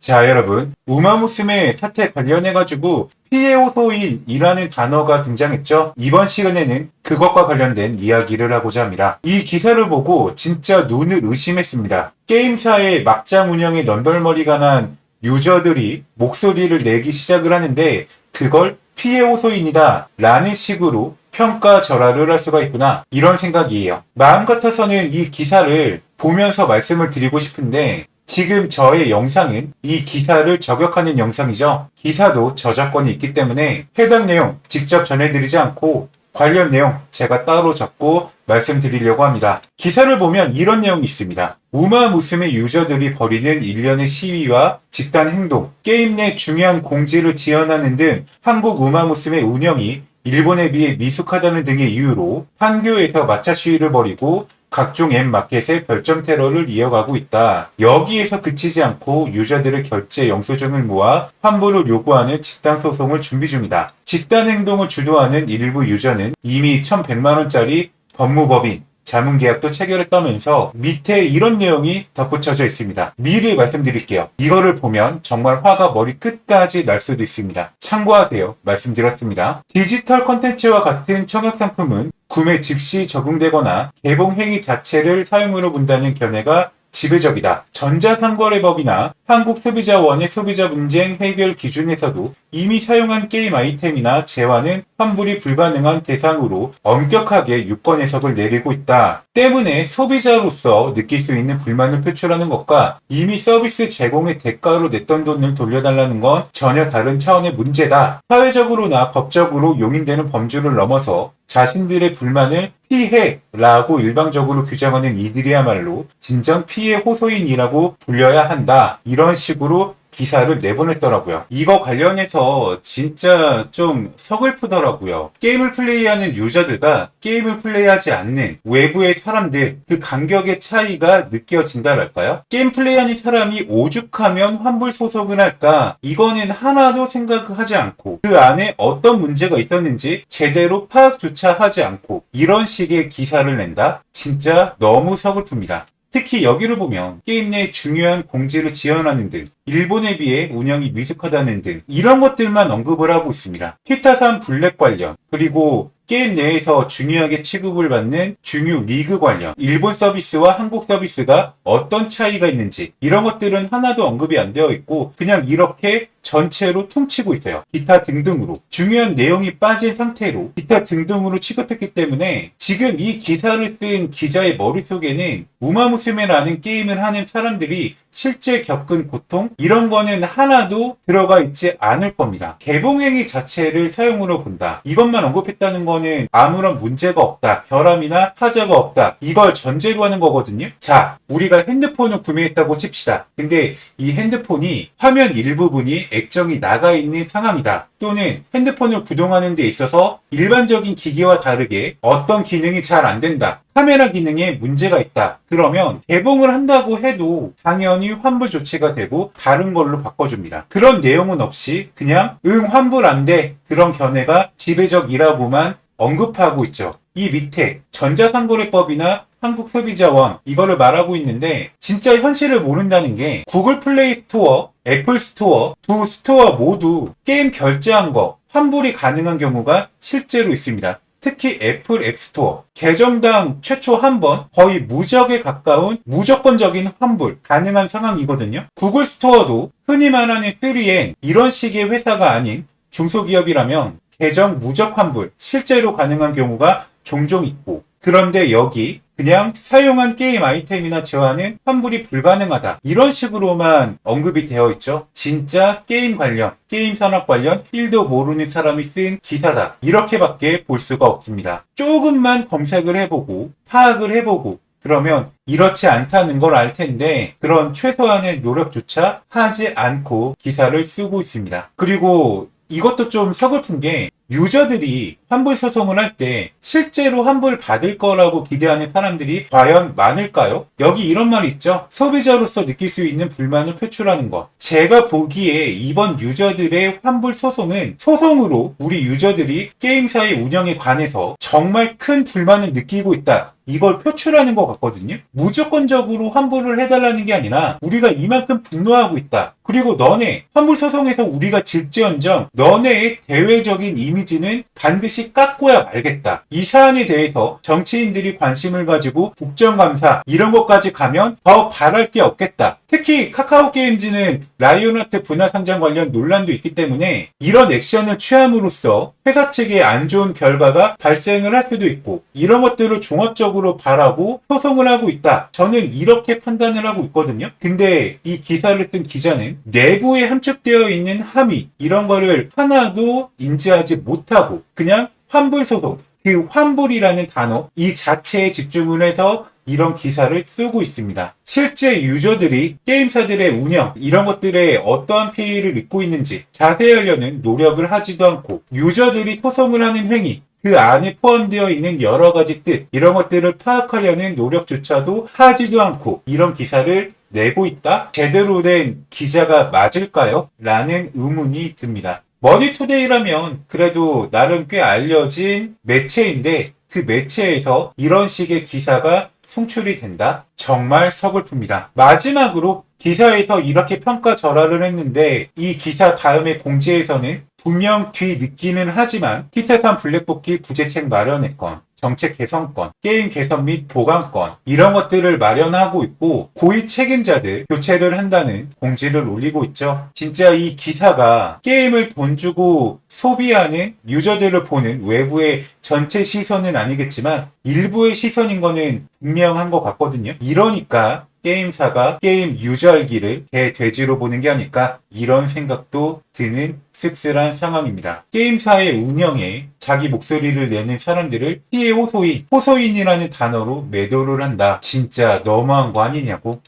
자, 여러분. 우마무스메 사태 관련해가지고 피해 호소인이라는 단어가 등장했죠. 이번 시간에는 그것과 관련된 이야기를 하고자 합니다. 이 기사를 보고 진짜 눈을 의심했습니다. 게임사의 막장 운영에 넌덜머리가 난 유저들이 목소리를 내기 시작을 하는데 그걸 피해 호소인이다 라는 식으로 평가절하를 할 수가 있구나 이런 생각이에요. 마음 같아서는 이 기사를 보면서 말씀을 드리고 싶은데 지금 저의 영상은 이 기사를 저격하는 영상이죠. 기사도 저작권이 있기 때문에 해당 내용 직접 전해드리지 않고 관련 내용 제가 따로 적고 말씀드리려고 합니다. 기사를 보면 이런 내용이 있습니다. 우마무스메 유저들이 벌이는 일련의 시위와 집단 행동, 게임 내 중요한 공지를 지연하는 등 한국 우마무스메 운영이 일본에 비해 미숙하다는 등의 이유로 판교에서 마차 시위를 벌이고 각종 앱 마켓의 별점 테러를 이어가고 있다. 여기에서 그치지 않고 유저들의 결제 영수증을 모아 환불을 요구하는 집단 소송을 준비 중이다. 집단 행동을 주도하는 일부 유저는 이미 1100만원짜리 법무법인 자문계약도 체결했다면서 밑에 이런 내용이 덧붙여져 있습니다. 미리 말씀드릴게요. 이거를 보면 정말 화가 머리 끝까지 날 수도 있습니다. 참고하세요. 말씀드렸습니다. 디지털 컨텐츠와 같은 청약 상품은 구매 즉시 적용되거나 개봉 행위 자체를 사용으로 본다는 견해가 지배적이다. 전자상거래법이나 한국소비자원의 소비자 분쟁 해결 기준에서도 이미 사용한 게임 아이템이나 재화는 환불이 불가능한 대상으로 엄격하게 유권 해석을 내리고 있다. 때문에 소비자로서 느낄 수 있는 불만을 표출하는 것과 이미 서비스 제공의 대가로 냈던 돈을 돌려달라는 건 전혀 다른 차원의 문제다. 사회적으로나 법적으로 용인되는 범주를 넘어서 자신들의 불만을 피해 라고 일방적으로 규정하는 이들이야말로 진정 피해 호소인이라고 불려야 한다. 이런 식으로 기사를 내보냈더라고요. 이거 관련해서 진짜 좀 서글프더라고요. 게임을 플레이하는 유저들과 게임을 플레이하지 않는 외부의 사람들 그 간격의 차이가 느껴진다랄까요? 게임 플레이하는 사람이 오죽하면 환불 소송을 할까? 이거는 하나도 생각하지 않고 그 안에 어떤 문제가 있었는지 제대로 파악조차 하지 않고 이런 식의 기사를 낸다? 진짜 너무 서글픕니다. 특히 여기를 보면 게임 내 중요한 공지를 지원하는 등 일본에 비해 운영이 미숙하다는 등 이런 것들만 언급을 하고 있습니다. 히타산 블랙 관련 그리고 게임 내에서 중요하게 취급을 받는 중요 리그 관련 일본 서비스와 한국 서비스가 어떤 차이가 있는지 이런 것들은 하나도 언급이 안 되어 있고 그냥 이렇게 전체로 퉁치고 있어요. 기타 등등으로 중요한 내용이 빠진 상태로 기타 등등으로 취급했기 때문에 지금 이 기사를 쓴 기자의 머릿속에는 우마무스메라는 게임을 하는 사람들이 실제 겪은 고통 이런 거는 하나도 들어가 있지 않을 겁니다. 개봉행위 자체를 사용으로 본다. 이것만 언급했다는 거는 아무런 문제가 없다. 결함이나 하자가 없다. 이걸 전제로 하는 거거든요. 자, 우리가 핸드폰을 구매했다고 칩시다. 근데 이 핸드폰이 화면 일부분이 액정이 나가 있는 상황이다. 또는 핸드폰을 구동하는 데 있어서 일반적인 기기와 다르게 어떤 기능이 잘 안 된다. 카메라 기능에 문제가 있다. 그러면 개봉을 한다고 해도 당연히 환불 조치가 되고 다른 걸로 바꿔줍니다. 그런 내용은 없이 그냥 응 환불 안 돼. 그런 견해가 지배적이라고만 언급하고 있죠. 이 밑에 전자상거래법이나 한국소비자원 이거를 말하고 있는데 진짜 현실을 모른다는 게 구글 플레이 스토어, 애플 스토어 두 스토어 모두 게임 결제한 거 환불이 가능한 경우가 실제로 있습니다. 특히 애플 앱스토어. 계정당 최초 한 번 거의 무적에 가까운 무조건적인 환불. 가능한 상황이거든요. 구글 스토어도 흔히 말하는 3N 이런 식의 회사가 아닌 중소기업이라면 계정 무적 환불 실제로 가능한 경우가 종종 있고. 그런데 여기 그냥 사용한 게임 아이템이나 재화는 환불이 불가능하다. 이런 식으로만 언급이 되어 있죠. 진짜 게임 관련, 게임 산업 관련 1도 모르는 사람이 쓴 기사다. 이렇게밖에 볼 수가 없습니다. 조금만 검색을 해보고, 파악을 해보고, 그러면 이렇지 않다는 걸 알 텐데 그런 최소한의 노력조차 하지 않고 기사를 쓰고 있습니다. 그리고 이것도 좀 서글픈 게 유저들이 환불 소송을 할 때 실제로 환불 받을 거라고 기대하는 사람들이 과연 많을까요? 여기 이런 말이 있죠. 소비자로서 느낄 수 있는 불만을 표출하는 것. 제가 보기에 이번 유저들의 환불 소송은 소송으로 우리 유저들이 게임사의 운영에 관해서 정말 큰 불만을 느끼고 있다. 이걸 표출하는 것 같거든요. 무조건적으로 환불을 해달라는 게 아니라 우리가 이만큼 분노하고 있다. 그리고 너네 환불 소송에서 우리가 질지언정 너네의 대외적인 이미지는 반드시 깎고야 말겠다. 이 사안에 대해서 정치인들이 관심을 가지고 국정감사 이런 것까지 가면 더 바랄 게 없겠다. 특히 카카오 게임즈는 라이온하트 분할 상장 관련 논란도 있기 때문에 이런 액션을 취함으로써 회사 측에 안 좋은 결과가 발생을 할 수도 있고 이런 것들을 종합적으로 바라고 소송을 하고 있다. 저는 이렇게 판단을 하고 있거든요. 근데 이 기사를 쓴 기자는 내부에 함축되어 있는 함의 이런 거를 하나도 인지하지 못하고 그냥 환불 소송 그 환불이라는 단어 이 자체에 집중을 해서 이런 기사를 쓰고 있습니다. 실제 유저들이 게임사들의 운영 이런 것들에 어떠한 피해를 입고 있는지 자세히 하려는 노력을 하지도 않고 유저들이 소송을 하는 행위 그 안에 포함되어 있는 여러 가지 뜻 이런 것들을 파악하려는 노력조차도 하지도 않고 이런 기사를 내고 있다? 제대로 된 기자가 맞을까요? 라는 의문이 듭니다. 머니투데이라면 그래도 나름 꽤 알려진 매체인데 그 매체에서 이런 식의 기사가 송출이 된다? 정말 서글픕니다. 마지막으로 기사에서 이렇게 평가 절하를 했는데 이 기사 다음에 공지에서는 분명 뒤늦기는 하지만 히트산 블랙복귀 구제책 마련의 건, 정책 개선권, 게임 개선 및 보강권 이런 것들을 마련하고 있고 고위 책임자들 교체를 한다는 공지를 올리고 있죠. 진짜 이 기사가 게임을 돈 주고 소비하는 유저들을 보는 외부의 전체 시선은 아니겠지만 일부의 시선인 거는 분명한 것 같거든요. 이러니까 게임사가 게임 유저알기를 개 돼지로 보는 게 아닐까 이런 생각도 드는 씁쓸한 상황입니다. 게임사의 운영에 자기 목소리를 내는 사람들을 피해 호소인, 호소인이라는 단어로 매도를 한다. 진짜 너무한 거 아니냐고.